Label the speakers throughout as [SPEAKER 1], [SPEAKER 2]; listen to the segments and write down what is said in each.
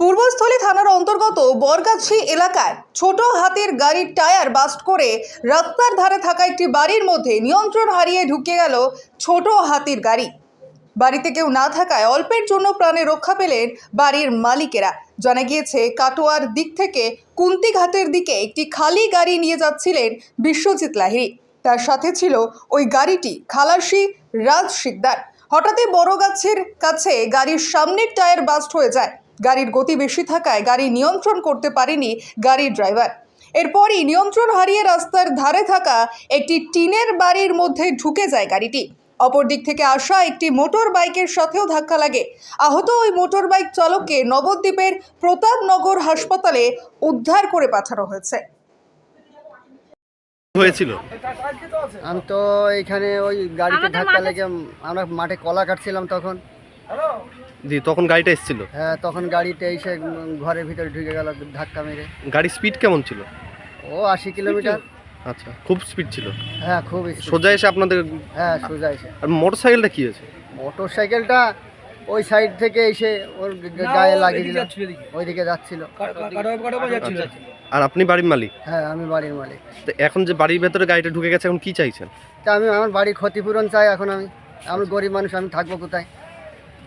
[SPEAKER 1] পূর্বস্থলী থানার অন্তর্গত বরগাছি এলাকায় ছোট হাতির গাড়ির টায়ার বাস্ট করে রাস্তার ধারে থাকা একটি বাড়ির মধ্যে নিয়ন্ত্রণ হারিয়ে ঢুকে গেল ছোট হাতির গাড়ি। বাড়িতে কেউ না থাকায় অল্পের জন্য প্রাণে রক্ষা পেলেন বাড়ির মালিকেরা। জানা গিয়েছে, কাটোয়ার দিক থেকে কুন্তিঘাটের দিকে একটি খালি গাড়ি নিয়ে যাচ্ছিলেন বিশ্বজিৎ লাহিড়ী। তার সাথে ছিল ওই গাড়িটি খালাসি রাজ শিকদার। হঠাৎই বড় গাছের কাছে গাড়ির সামনের টায়ার বাস্ট হয়ে যায়। গাড়ির গতি বেশি থাকায় গাড়ি নিয়ন্ত্রণ করতে পারেনি গাড়ির ড্রাইভার। এরপরই নিয়ন্ত্রণ হারিয়ে রাস্তার ধারে থাকা একটি টিনের বাড়ির মধ্যে ঢুকে যায় গাড়িটি। অপর দিক থেকে আসা একটি মোটর বাইকের সাথেও ধাক্কা লাগে। আহত ওই মোটর বাইক চালককে নবদ্বীপের প্রতাপনগর হাসপাতালে উদ্ধার করে পাঠানো হয়েছে।
[SPEAKER 2] হয়েছিল?
[SPEAKER 3] আমি তো এখানে ওই গাড়িতে ধাক্কা লেগে আমরা মাঠে কলা কাটছিলাম তখন।
[SPEAKER 2] জি তখন গাড়িটা এসেছিল?
[SPEAKER 3] হ্যাঁ তখন গাড়িতে এসে ঘরের ভিতরে ঢুকে গেল ধাক্কা মেরে।
[SPEAKER 2] গাড়ির স্পিড কেমন ছিল?
[SPEAKER 3] ও আশি কিলোমিটার
[SPEAKER 2] আচ্ছা খুব স্পিড ছিল।
[SPEAKER 3] হ্যাঁ খুব speed।
[SPEAKER 2] সোজা এসে আপনাদের
[SPEAKER 3] হ্যাঁ সোজা এসে।
[SPEAKER 2] আর মোটর সাইকেলটা কি হয়েছে?
[SPEAKER 3] মোটর সাইকেলটা ওই সাইড থেকে এসে ওর গ- গায়ে লাগিয়ে দিল। ওইদিকে যাচ্ছিল।
[SPEAKER 2] আচ্ছা। আর আপনি বাড়ির মালিক?
[SPEAKER 3] হ্যাঁ আমি বাড়ির মালিক।
[SPEAKER 2] তো এখন যে বাড়ির ভেতরে গাড়িটা ঢুকে গেছে এখন কি চাইছেন?
[SPEAKER 3] তা আমি আমার বাড়ির ক্ষতিপূরণ চাই এখন আমি। আমি গরিব মানুষ আমি থাকব কোথায়?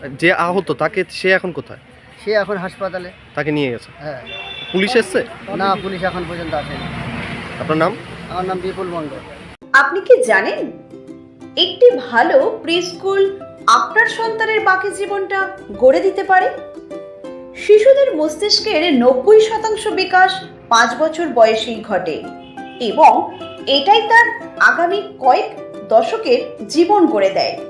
[SPEAKER 2] যে আহত তাকে সে এখন কোথায়?
[SPEAKER 3] সে এখন হাসপাতালে।
[SPEAKER 2] তাকে নিয়ে গেছে?
[SPEAKER 3] হ্যাঁ।
[SPEAKER 2] পুলিশ এসছে?
[SPEAKER 3] না পুলিশ এখন পর্যন্ত আসেনি।
[SPEAKER 2] আপনার নাম?
[SPEAKER 3] আমার নাম বিপুল মণ্ডল।
[SPEAKER 4] আপনি কি জানেন? একটি ভালো প্রি স্কুল আপনার সন্তানের বাকি জীবনটা গড়ে দিতে পারে? শিশুদের মস্তিষ্কের নব্বই শতাংশ বিকাশ পাঁচ বছর বয়সেই ঘটে এবং এটাই তার আগামী কয়েক দশকের জীবন গড়ে দেয়।